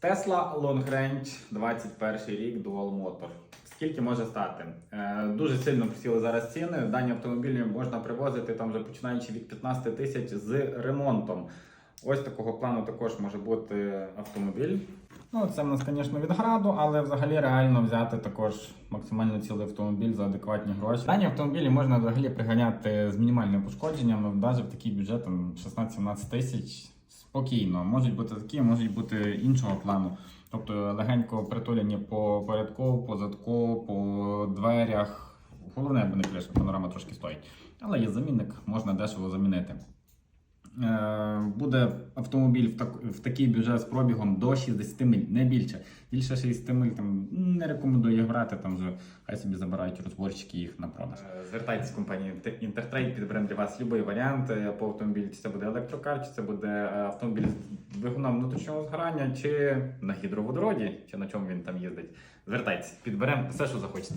Tesla Long Range 21 рік Dual Motor. Скільки може стати? Е, дуже сильно просіли зараз ціни. Дані автомобілі можна привозити там вже починаючи від 15 тисяч з ремонтом. Ось такого плану також може бути автомобіль. Ну, це в нас, звісно, від граду, але взагалі реально взяти також максимально цілий автомобіль за адекватні гроші. Дані автомобілі можна взагалі приганяти з мінімальним пошкодженням, навіть в такий бюджет 16-17 тисяч спокійно. Можуть бути такі, можуть бути іншого плану. Тобто легенько притуляні по порядку, по задку, по дверях. Головне, аби не кришна панорама трошки стоїть. Але є замінник, можна дешево замінити. Е, Буде автомобіль в, так, в такий бюджет з пробігом до 60 миль, не більше. Більше 60 миль там не рекомендую їх брати, там вже хай собі забирають розборщики їх на продаж. Звертайтесь в компанію Intertrade, підберемо для вас будь-який варіант е, по автомобілю. Чи це буде електрокар, чи це буде е, автомобіль з двигуном внутрішнього згорання, чи на гідроводороді, чи на чому він там їздить. Звертайтесь, підберемо все, що захочете.